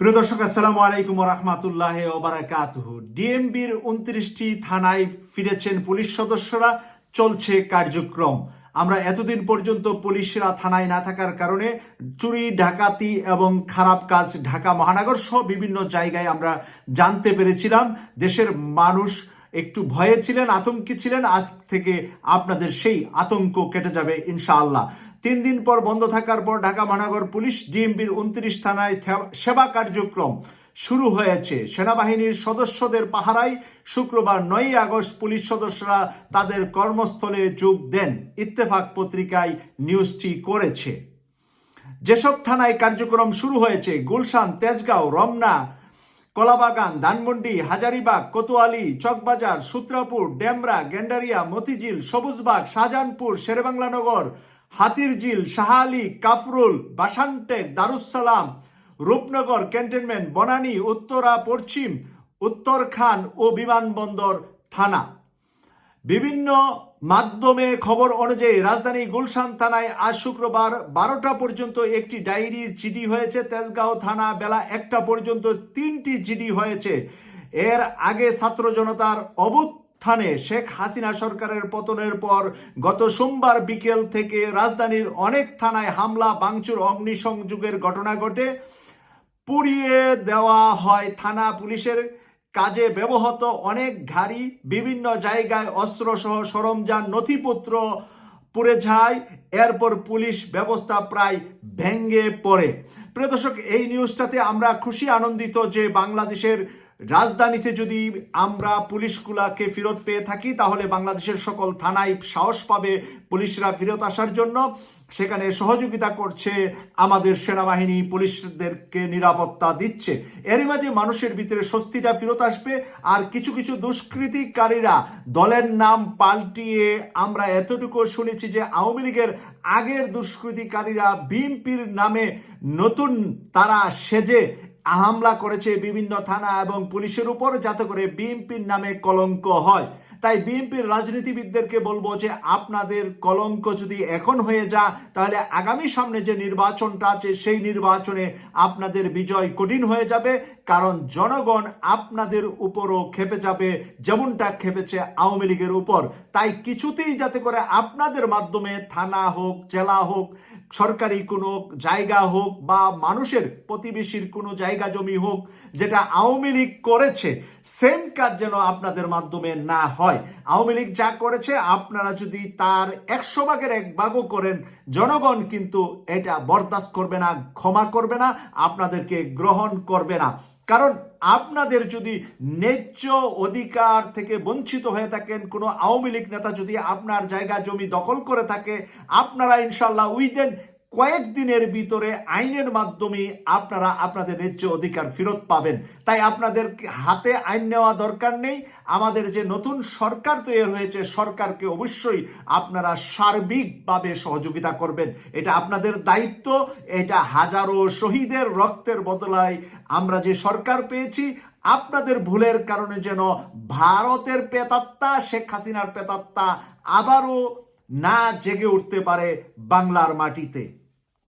প্রিয় দর্শক, আসসালামু আলাইকুম রহমাতুল্লাহ ওবারাকাতুহ। ডিএমবির উনত্রিশটি থানায় ফিরেছেন পুলিশ সদস্যরা, চলছে কার্যক্রম। আমরা এতদিন পর্যন্ত পুলিশরা থানায় না থাকার কারণে চুরি, ডাকাতি এবং খারাপ কাজ ঢাকা মহানগর সহ বিভিন্ন জায়গায় আমরা জানতে পেরেছিলাম। দেশের মানুষ একটু ভয়ে ছিলেন আতঙ্কে ছিলেন। আজ থেকে আপনাদের সেই আতঙ্ক কেটে যাবে ইনশাআল্লাহ। তিন দিন পর বন্ধ থাকার পর ঢাকা মহানগর পুলিশ ডিএমবির উনত্রিশ থানায় সেবা কার্যক্রম শুরু হয়েছে। সেনাবাহিনীর সদস্যদের পাহারায় শুক্রবার নয়ই আগস্ট পুলিশ সদস্যরা তাদের কর্মস্থলে যোগ দেন, ইত্তেফাক পত্রিকায় নিউজটি করেছে। যেসব থানায় কার্যক্রম শুরু হয়েছে, গুলশান, তেজগাঁও, রমনা, কলাবাগান, ধানমন্ডি, হাজারিবাগ, কোতোয়ালি, চকবাজার, সূত্রাপুর, ডেমরা, গেন্ডারিয়া, মতিঝিল, সবুজবাগ, শাহজাহানপুর, শেরেবাংলানগর হাতিরঝিল শাহালি কাফরুল বাসানটেক দারুসালাম রূপনগর, ক্যান্টনমেন্ট, বনানী, উত্তরা, পশ্চিম, উত্তরখান ও বিমানবন্দর থানা। বিভিন্ন মাধ্যমে খবর অনুযায়ী রাজধানী গুলশান থানায় আজ শুক্রবার বারোটা পর্যন্ত একটি ডায়েরির জিডি হয়েছে। তেজগাঁও থানা বেলা একটা পর্যন্ত তিনটি জিডি হয়েছে। এর আগে ছাত্র জনতার অবুত্থানে শেখ হাসিনা সরকারের পতনের পর গত সোমবার বিকেল থেকে রাজধানীর অনেক থানায় হামলা, ভাঙচুর, অগ্নিসংযোগের ঘটনা ঘটে। পুড়িয়ে দেওয়া হয় থানা পুলিশের কাজে ব্যবহৃত অনেক গাড়ি, বিভিন্ন জায়গায় অস্ত্রসহ সরঞ্জাম, নথিপত্র পুড়ে যায়। এরপর পুলিশ ব্যবস্থা প্রায় ভেঙ্গে পড়ে। প্রিয় দর্শক, এই নিউজটাতে আমরা খুশি, আনন্দিত যে বাংলাদেশের রাজধানীতে যদি আমরা পুলিশগুলাকে ফেরত পেয়ে থাকি, তাহলে বাংলাদেশের সকল থানায় সাহস পাবে পুলিশরা ফেরত আসার জন্য। সেখানে সহযোগিতা করছে আমাদের সেনাবাহিনী, পুলিশদেরকে নিরাপত্তা দিচ্ছে। এরই মাঝে মানুষের ভিতরে স্বস্তিটা ফেরত আসবে, আর কিছু কিছু দুষ্কৃতিকারীরা দলের নাম পাল্টিয়ে আমরা এতটুকু শুনেছি যে আওয়ামী লীগের আগের দুষ্কৃতিকারীরা বিএনপির নামে নতুন তারা সেজে হামলা করেছে বিভিন্ন থানা এবং পুলিশের উপর, যাতে করে বিএনপির নামে কলঙ্ক হয়। তাই বিএনপির রাজনীতিবিদদেরকে বলব যে, আপনাদের কলঙ্ক যদি এখন হয়ে যা তাহলে আগামী সামনে যে নির্বাচনটা আছে, সেই নির্বাচনে আপনাদের বিজয় কঠিন হয়ে যাবে। কারণ জনগণ আপনাদের উপরও খেপে যাবে, যেমনটা খেপেছে আওয়ামী লীগের উপর। তাই কিছুতেই যাতে করে আপনাদের মাধ্যমে থানা হোক, জেলা হোক সরকারি কোনো জায়গা হোক বা মানুষের প্রতিবেশীর কোনো জায়গা জমি হোক, যেটা আওয়ামী লীগ করেছে সেম কাজ যেন আপনাদের মাধ্যমে না হয়। আওয়ামী লীগ যা করেছে, আপনারা যদি তার একশো ভাগের এক ভাগও করেন, জনগণ কিন্তু এটা বরদাস্ত করবে না, ক্ষমা করবে না, আপনাদেরকে গ্রহণ করবে না। কারণ আপনাদের যদি ন্যায্য অধিকার থেকে বঞ্চিত হয়ে থাকেন, কোনো আওয়ামী লীগ নেতা যদি আপনার জায়গা জমি দখল করে থাকে, আপনারা ইনশাল্লাহ উইদেন কয়েকদিনের ভিতরে আইনের মাধ্যমে আপনারা আপনাদের ন্যায্য অধিকার ফেরত পাবেন। তাই আপনাদের হাতে আইন নেওয়া দরকার নেই। আমাদের যে নতুন সরকার তৈরি হয়েছে, সরকারকে অবশ্যই আপনারা সার্বিকভাবে সহযোগিতা করবেন। এটা আপনাদের দায়িত্ব। এটা হাজারো শহীদের রক্তের বদলায় আমরা যে সরকার পেয়েছি, আপনাদের ভুলের কারণে যেন ভারতের পেতাত্তা, শেখ হাসিনার পেতাত্তা আবারও না জেগে উঠতে পারে বাংলার মাটিতে।